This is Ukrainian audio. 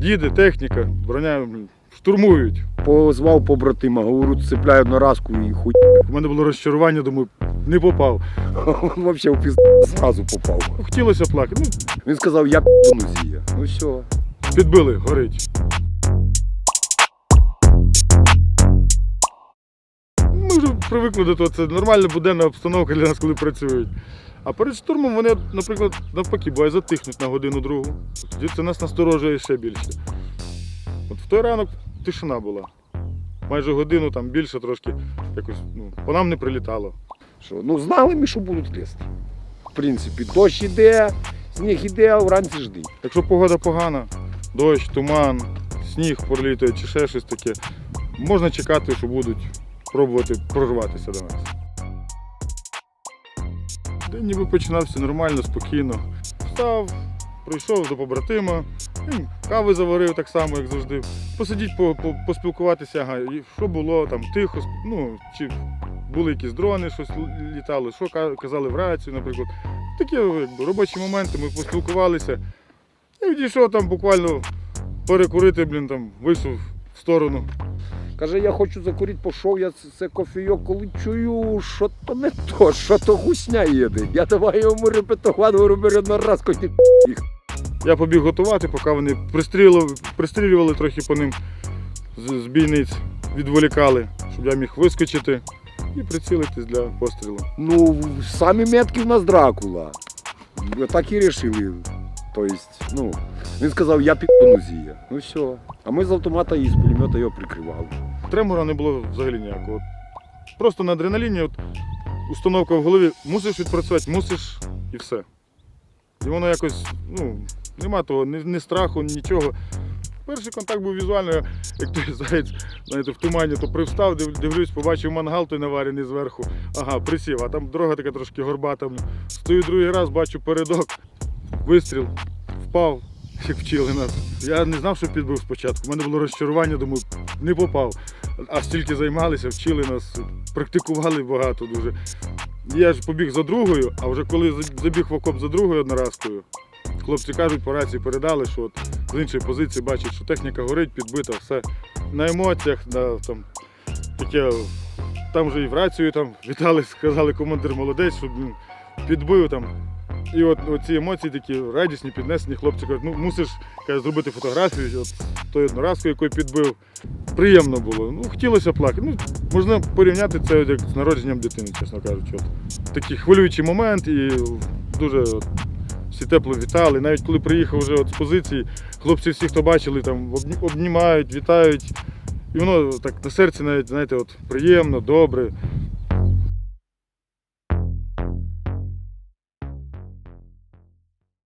їде техніка, броня штурмують. Позвав побратима, говорю, цепляю одноразку і хуй. У мене було розчарування, думаю, не попав. Він взагалі в пізд зразу попав. Хотілося плакати. Ну, Він сказав, я пізду зія. Ну все. підбили, горить. Ми вже привикли до того, це нормальна буденна обстановка для нас, коли працюють. А перед штурмом вони, наприклад, навпаки, буває затихнуть на годину другу. Тоді це нас насторожує ще більше. От в той ранок тишина була. Майже годину там більше трошки якось ну, по нам не прилітало. Що, ну знали ми, що будуть лізти. В принципі, дощ іде, сніг іде, а вранці жди. Якщо погода погана, дощ, туман, сніг пролітає чи ще щось таке, можна чекати, що будуть пробувати прорватися до нас. День ніби починався нормально, спокійно. Встав, прийшов до побратима, кави заварив так само, як завжди. Посидіть, по, по, поспілкуватися, ага, що було там тихо, ну, чи були якісь дрони, щось літало, що казали в рацію, наприклад. Такі якби, робочі моменти, ми поспілкувалися. Я відійшов там буквально перекурити, блін, там вийшов в сторону. Каже, я хочу закурити, пішов, я це- кофійок, коли чую, що то не то, що то гусня їде. Я давай йому репетувати, говорю, бери одноразку, ти Я побіг готувати, поки вони пристрілювали, пристрілювали трохи по ним з, з бійниць, відволікали, щоб я міг вискочити і прицілитись для пострілу. Ну, самі метки в нас Дракула. Так і вирішили. Тобто, ну, він сказав, я піду зія. Ну все. А ми з автомата і з пулемета його прикривали. Тремора не було взагалі ніякого. Просто на адреналіні от, установка в голові, мусиш відпрацювати, мусиш і все. І воно якось, ну, нема того, ні, ні страху, нічого. Перший контакт був візуально, як той заяць, знаєте, в тумані, то привстав, дивлюсь, побачив мангал той наварений зверху. Ага, присів, а там дорога така трошки горбата. Стою другий раз, бачу передок, вистріл, впав, як вчили нас. Я не знав, що підбив спочатку. У мене було розчарування, думаю, не попав. А стільки займалися, вчили нас, практикували багато дуже. Я ж побіг за другою, а вже коли забіг в окоп за другою одноразкою, хлопці кажуть, по рації передали, що от з іншої позиції бачать, що техніка горить, підбита, все. На емоціях, на, там, таке, там вже і в рацію там, вітали, сказали, командир молодець, щоб ну, підбив там. І от ці емоції такі радісні, піднесені, хлопці кажуть, ну мусиш каже, зробити фотографію от, з тою одноразкою, яку підбив. Приємно було. Ну, хотілося плакати. Ну, можна порівняти це як з народженням дитини, чесно кажучи. От. Такий хвилюючий момент і дуже от, всі тепло вітали. Навіть коли приїхав вже от з позиції, хлопці всі, хто бачили, там обнімають, вітають. І воно так на серці навіть, знаєте, от, приємно, добре.